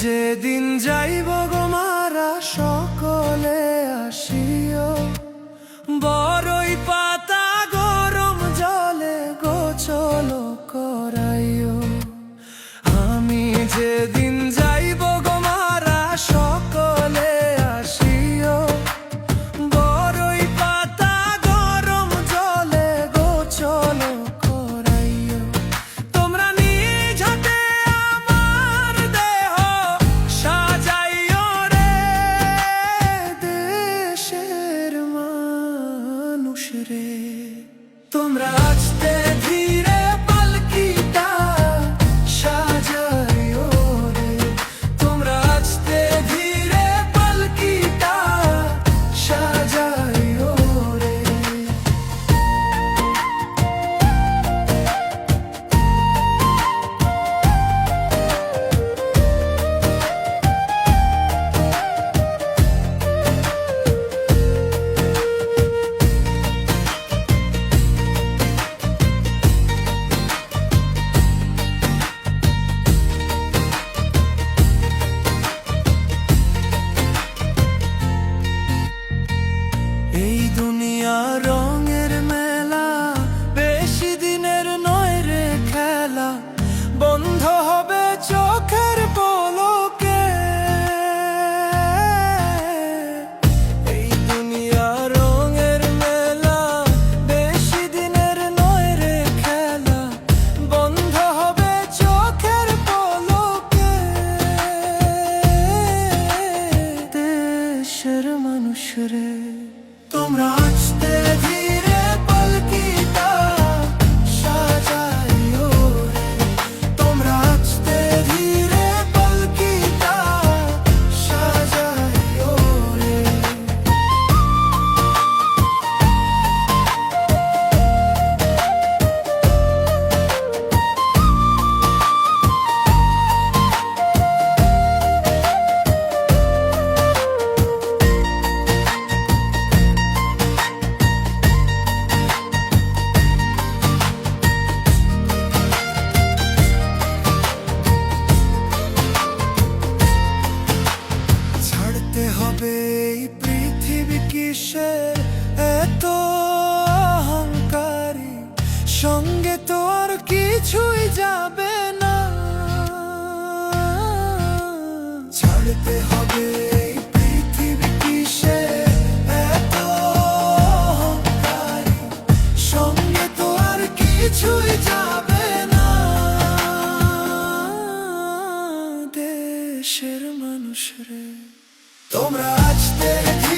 যেদিন যাইব গো জানতে হবে এই পৃথিবী কিসের এত অহংকারী, সঙ্গে তো আর কিছুই যাবে না। ছাড়তে হবে কিছুই যাবে না। দেশের মানুষরা то мрачте.